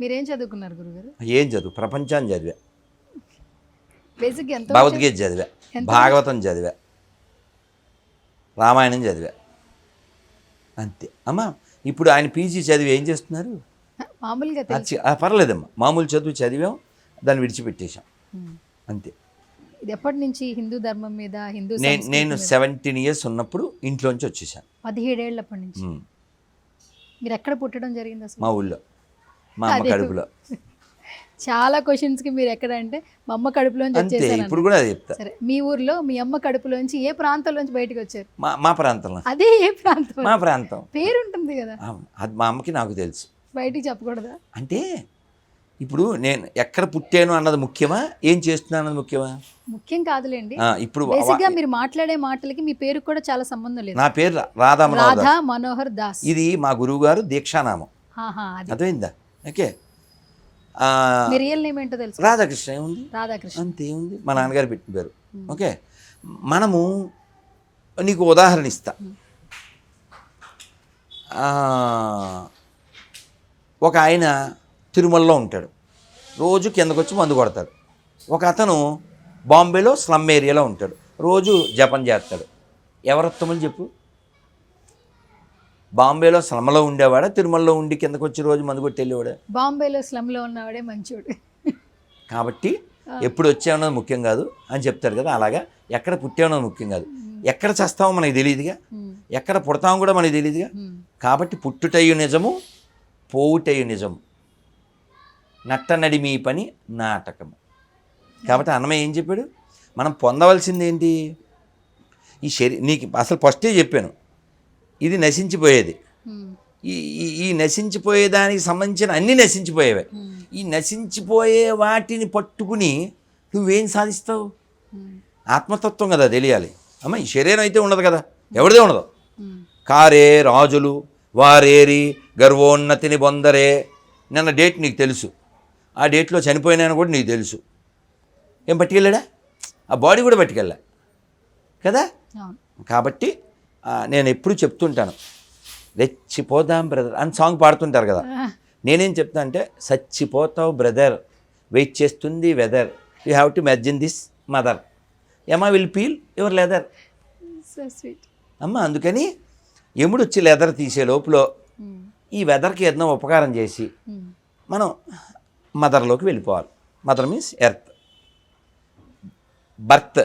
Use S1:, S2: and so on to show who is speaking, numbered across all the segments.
S1: మీరేం చదువుకున్నారు గురుగారు?
S2: ఏం చదువు? ప్రపంచాన్ని చదివా.
S1: బేసిక్ ఎంత
S2: భగవద్గీత చదివా? భాగవతం చదివా. రామాయణం చదివా. అంతే. అమ్మా ఇప్పుడు ఆయన పీజీ చదివి ఏం చేస్తున్నారు?
S1: మామూలుగా
S2: పర్లేదమ్మా. మామూలు చదువు చదివాం దాన్ని విడిచిపెట్టేశాం. అంతే.
S1: ఇది ఎప్పటి నుంచి హిందూ ధర్మం మీద హిందూ
S2: నేను? సెవెంటీన్ ఇయర్స్ ఉన్నప్పుడు ఇంట్లోంచి వచ్చేసాను
S1: పదిహేడేళ్ళప్పటి నుంచి. మీరు ఎక్కడ పుట్టడం జరిగింది
S2: మా ఊళ్ళో. మా అమ్మ. కడుపులో.
S1: చాలా క్వశ్చన్స్కి మీరు ఎక్కడ అంటే మా అమ్మ కడుపులోంచి
S2: అంతే ఇప్పుడు కూడా అది చెప్తా.
S1: సరే మీ ఊర్లో మీ అమ్మ కడుపులోంచి ఏ ప్రాంతంలోంచి బయటకు వచ్చారు?
S2: మా మా ప్రాంతంలో.
S1: అదే ఏ ప్రాంతం?
S2: మా ప్రాంతం.
S1: పేరు ఉంటుంది కదా
S2: అది మా అమ్మకి నాకు తెలుసు.
S1: బయటికి చెప్పకూడదా?
S2: అంటే ఇప్పుడు నేను ఎక్కడ పుట్టాను అన్నది ముఖ్యమా? ఏం చేస్తున్నాను అన్నది ముఖ్యమా?
S1: ముఖ్యం కాదులేండి.
S2: ఇప్పుడు
S1: బేసిక్గా మీరు మాట్లాడే మాటలకి మీ పేరు కూడా చాలా సంబంధం లేదు.
S2: నా పేరు రాధా.
S1: రాధా మనోహర్ దాస్.
S2: ఇది మా గురువు గారు దీక్షానామం అర్థమైందా? ఓకే.
S1: రియల్ నేమ్ ఏంటో తెలుసు.
S2: రాధాకృష్ణ ఏముంది?
S1: రాధాకృష్ణ.
S2: అంతే ఏముంది? మా నాన్నగారు పెట్టిన పేరు. ఓకే. మనము నీకు ఉదాహరణ ఇస్తా. ఒక ఆయన తిరుమలలో ఉంటాడు. రోజు కిందకు వచ్చి మందు కొడతాడు. ఒక అతను బాంబేలో స్లమ్ ఏరియాలో ఉంటాడు. రోజు జపం చేస్తాడు. ఎవరొత్తమని చెప్పు? బాంబేలో స్లమ్లో ఉండేవాడా? తిరుమలలో ఉండి కిందకు వచ్చి రోజు మందు కొట్టి వెళ్ళేవాడా?
S1: బాంబేలో స్లమ్లో ఉన్నవాడే మంచోడు.
S2: కాబట్టి ఎప్పుడు వచ్చామన్నది ముఖ్యం కాదు అని చెప్తాడు కదా అలాగా? ఎక్కడ పుట్టామన్నది ముఖ్యం కాదు. ఎక్కడ చేస్తామో మనకి తెలియదుగా ఎక్కడ పుడతామో కూడా మనకి తెలియదుగా కాబట్టి పుట్టుటయ్యు నిజము పోవుటయ్యు నిజము. నట్ట నడిమి పని నాటకము. కాబట్టి అన్నమయ్య ఏం చెప్పాడు? మనం పొందవలసింది ఏంటి ఈ శరీ నీకు అసలు ఫస్టే చెప్పాను. ఇది నశించిపోయేది. ఈ ఈ నశించిపోయేదానికి సంబంధించిన అన్నీ నశించిపోయేవే. ఈ నశించిపోయే వాటిని పట్టుకుని నువ్వేం సాధిస్తావు? ఆత్మతత్వం కదా తెలియాలి. అమ్మ ఈ శరీరం అయితే ఉండదు కదా. ఎవరిదే ఉండదు. కారే రాజులు వారేరి గర్వోన్నతిని బొందరే. నిన్న డేట్ నీకు తెలుసు. ఆ డేట్లో చనిపోయినాను కూడా నీకు తెలుసు. ఏం పట్టుకెళ్ళాడా? ఆ బాడీ కూడా పట్టుకెళ్ళా. కదా? కాబట్టి నేను ఎప్పుడు చెప్తుంటాను రెచ్చిపోదాం బ్రదర్ అని సాంగ్ పాడుతుంటారు కదా. నేనేం చెప్తా అంటే చచ్చిపోతావు బ్రదర్ వెయిట్ చేస్తుంది whether you have to merge in this mother. Yama will peel your leather అమ్మ అందుకని ఎముడు వచ్చి లెదర్ తీసే లోపల ఈ వెదర్కి ఏదైనా ఉపకారం చేసి మనం మదర్లోకి వెళ్ళిపోవాలి. Mother means earth. బర్త్.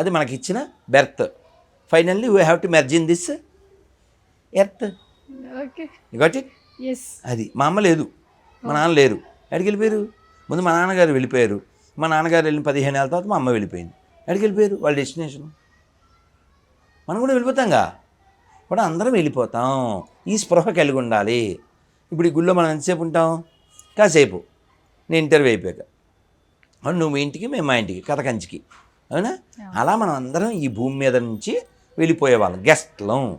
S2: అది మనకి ఇచ్చిన birth. Finally we have to merge in this earth got it అది. మా అమ్మ లేదు. మా నాన్న లేరు. ఎక్కడికి వెళ్ళిపోయారు? ముందు మా నాన్నగారు వెళ్ళిపోయారు. మా నాన్నగారు వెళ్ళిన పదిహేను ఏళ్ళ తర్వాత మా అమ్మ వెళ్ళిపోయింది. ఎక్కడికి వెళ్ళిపోయారు? వాళ్ళ డెస్టినేషన్ మనం కూడా వెళ్ళిపోతాంగా? కూడా అందరం వెళ్ళిపోతాం. ఈ స్పృహ కలిగి ఉండాలి. ఇప్పుడు ఈ గుళ్ళో మనం ఎంతసేపు ఉంటాం? కాసేపు. నేను ఇంటర్వ్యూ అయిపోయాక. అవును నువ్వు మీ ఇంటికి మేము మా ఇంటికి కథ కంచికి అవునా. అలా మనం అందరం ఈ భూమి మీద నుంచి వెళ్ళిపోయేవాళ్ళం. గెస్ట్లం.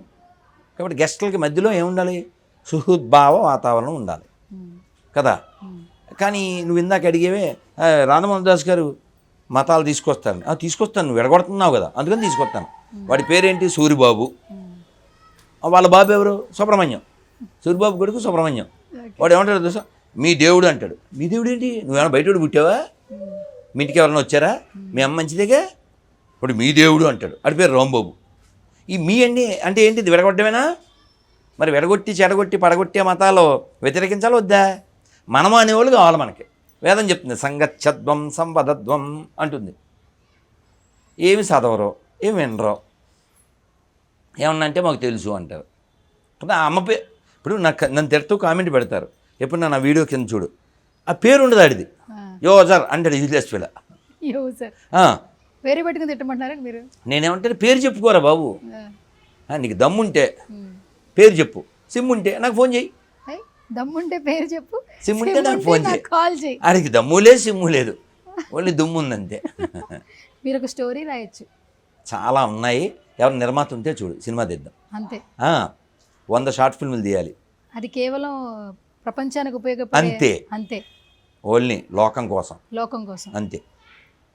S2: కాబట్టి గెస్ట్లకి మధ్యలో ఏముండాలి? సుహృద్భావ వాతావరణం ఉండాలి. కదా? కానీ నువ్వు ఇందాక అడిగేవే "ఆ, రాధమోహన్ దాస్ గారు మతాలు తీసుకొస్తాను "ఆ, తీసుకొస్తాను. నువ్వు ఎడగొడుతున్నావు కదా. అందుకని తీసుకొస్తాను. వాడి పేరేంటి? సూరిబాబు. వాళ్ళ బాబు ఎవరు? సుబ్రహ్మణ్యం. సూరిబాబు కొడుకు సుబ్రహ్మణ్యం. వాడు ఏమంటాడు తెలుసా? మీ దేవుడు అంటాడు. మీ దేవుడు ఏంటి నువ్వేమైనా బయట వాడు పుట్టావా? మీ ఇంటికి ఎవరైనా వచ్చారా? మీ అమ్మ మంచిదేగా? ఇప్పుడు మీ దేవుడు అంటాడు. అడి పేరు రాంబాబు. ఈ మీ అండి అంటే ఏంటి ఇది విడగొట్టమేనా మరి విడగొట్టి చెడగొట్టి పడగొట్టే మతాలు వ్యతిరేకించాలి వద్దా? మనము అనేవాళ్ళు కావాలి మనకి. వేదం చెప్తుంది సంగచ్చద్వం సంవదద్వం అంటుంది. ఏమి చదవరో ఏమి వినరో ఏమన్నా అంటే మాకు తెలుసు అంటారు. ఆ అమ్మ పే ఇప్పుడు నాకు నన్ను తిడుతూ కామెంట్ పెడతారు. ఎప్పుడు నా వీడియో కింద చూడు. ఆ పేరు ఉండదు ఆడిది.
S1: ఆ,
S2: యోజర్ అంటాడు యూజ్లెస్ పిల్ల.
S1: వేరే పెట్టుకుని తిట్టమంటున్నారా మీరు?
S2: నేనేమంటే పేరు చెప్పుకోరా బాబు. నీకు దమ్ముంటే. పేరు చెప్పు. సిమ్ ఉంటే నాకు ఫోన్ చేయి.
S1: దమ్ముంటే పేరు చెప్పు.
S2: సిమ్ ఉంటే నాకు ఫోన్ చేయి.
S1: కాల్ చేయి.
S2: ఆడికి దమ్ము లేదు సిమ్ము లేదు. ఓన్లీ దుమ్ము ఉందంతే
S1: మీరు ఒక స్టోరీ రాయొచ్చు.
S2: చాలా ఉన్నాయి. ఎవరు నిర్మాత ఉంటే చూడు సినిమా తీద్దాం.
S1: అంతే.
S2: వంద షార్ట్ ఫిల్మ్లు తీయాలి.
S1: అది కేవలం ప్రపంచానికి ఉపయోగపడే
S2: అంతే.
S1: అంతే.
S2: ఓన్లీ లోకం కోసం.
S1: లోకం కోసం.
S2: అంతే.